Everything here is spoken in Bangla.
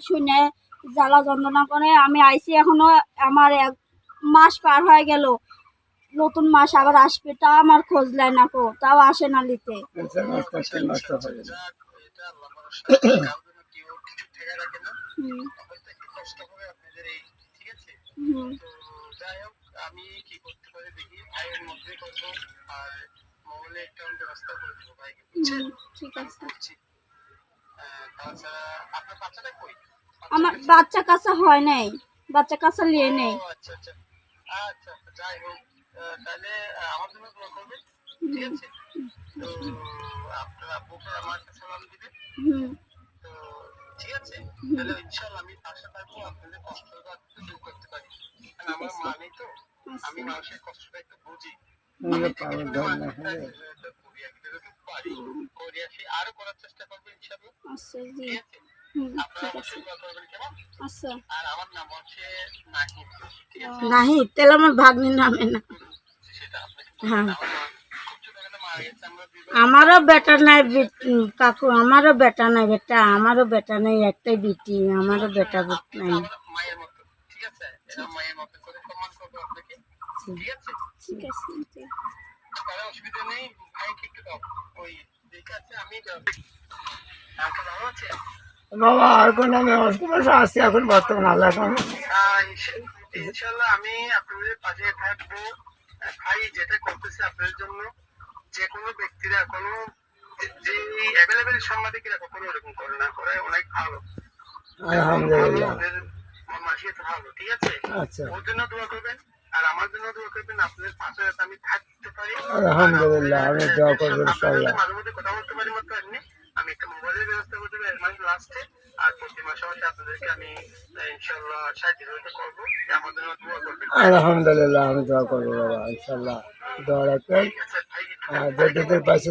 শুনে জ্বালা যন্ত্রণা করে। আমি আইসি এখনও আমার এক মাস পার হয়ে গেল। নতুন মাস আবার আসবে তা আমার খোঁজ নেয় না কো তাও আসে না নিতে। পেনশন নষ্ট হচ্ছে, নষ্ট যাবে এটা আল্লাহ ভরসা কারও জন্য কেউ কিছু ঠেকা রাখে না হুম। হয়তো একটু কষ্ট হবে আপনাদের এই ঠিক আছে। হুম তো যাই হোক আমি কি করতে পারি দেখি ভাইয়ের মধ্যে করব আর মোবাইলে অ্যাকাউন্ট ব্যবস্থা করে দেবো ভাইকে হুম, ঠিক আছে। আমার বাচ্চা কাচ্চা হয় নাই। বাচ্চা কাচ্চা নিয়ে নেই। আচ্ছা আচ্ছা। আচ্ছা আচ্ছা, যাই হোক আহ, তাহলে আহ, আমার জন্য দোয়া করবেন ঠিক আছে? তো আপনার আব্বুকে আমার কাছে সালাম দিবেন। হুম। তো ঠিক আছে? তাহলে ইনশাল্লাহ আমি পাশে থাকব আপনাদের কষ্টটা একটু দূর করতে পারি। আমার মা নেই তো আমি মানুষের কষ্টটা একটু বুঝি। পাওয়ার ধর না হলে করি আর করার চেষ্টা করব আচ্ছা জি। ঠিক আছে? হুম আপনারা অবশ্যই দোয়া করবেন কেমন? আচ্ছা। আর আমার নাম হচ্ছে নাহিদ ঠিক আছে? নাহি তাহলে আমার ভাগ্নির নামে না। সেটা হ্যাঁ। আমারও বেটা নাই কাকু আমারও বেটা নাই বেটা আমারও বেটা নেই একটাই বিটি আমারও বেটা বুট নাই। আছে? ঠিক আছে? ঠিক আছে জি। তাহলে অসুবিধা নেই ভাইকে একটু দাও। ওই ঠিক আছে আমি ভালো আছে? বাবা আর কোনো আমি অসুবিধা আছি এখন বর্তমান আল্লাহ ইনশাল্লাহ আমি আপনাদের পাশে থাকব। ভাই যেটা করতেছে আপনাদের জন্য যে কোনো ব্যক্তিরা কোনো যে- অ্যাভেলেবেল সাংবাদিকেরা কখনো এরকম করে না করে অনেক ভালো। আলহামদুলিল্লাহ। মাসিয়ে ভালো ঠিক আছে? আচ্ছা। ওর জন্য দোয়া করবেন আর আমার জন্য দোয়া করবেন আপনাদের পাশে আমি পারি আলহামদুলিল্লাহ, আমি দোয়া করব ইনশাআল্লাহ। আলহামদুলিল্লাহ, আমি দোয়া করব বাবা ইনশাল্লাহ দোয়া রাখবেন। আর যেতে পাশে